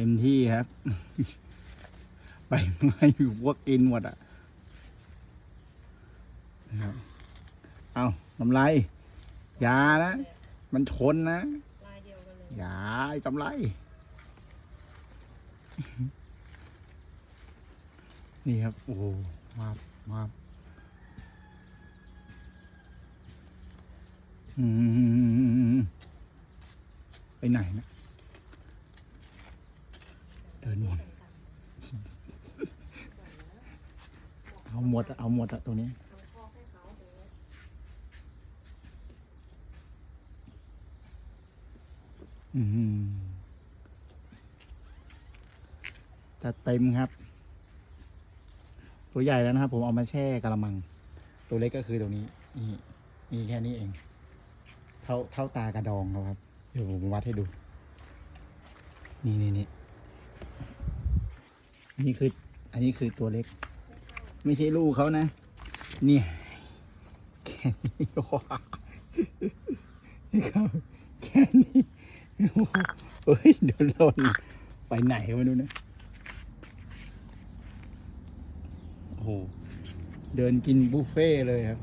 เต็มที่ครับ ไปมาอยู่พวกกินหมดอะนะครับเอากำไรอย่านะ มันชนนะยเดียวกันเลยอย่ากำไรนี่ครับ โอ้มาบมาบอืมไปไหนนะ เดินวน เอาหมดเอาหมดอะตัวนี้ทำข้อให้เขาเดี๋ยวอืมจะเต็มครับ ตัวใหญ่แล้วนะครับ ผมเอามาแช่กระมัง ตัวเล็กก็คือตัวนี้ นี่มีแค่นี้เอง เท่าเท่าตากระดองเขาครับ เดี๋ยวผมวัดให้ดู นี่นี่นี่ นี่คือ อันนี้คือตัวเล็ก ไม่ใช่ลูกเขานะ เนี่ยแค่นี้ว้านี่ครับแค่นี้โอ้โหเฮ้ยเดี๋ยวหล่นไปไหนม่รู้นะโอ้โหเดินกินบุฟเฟ่เลยครับ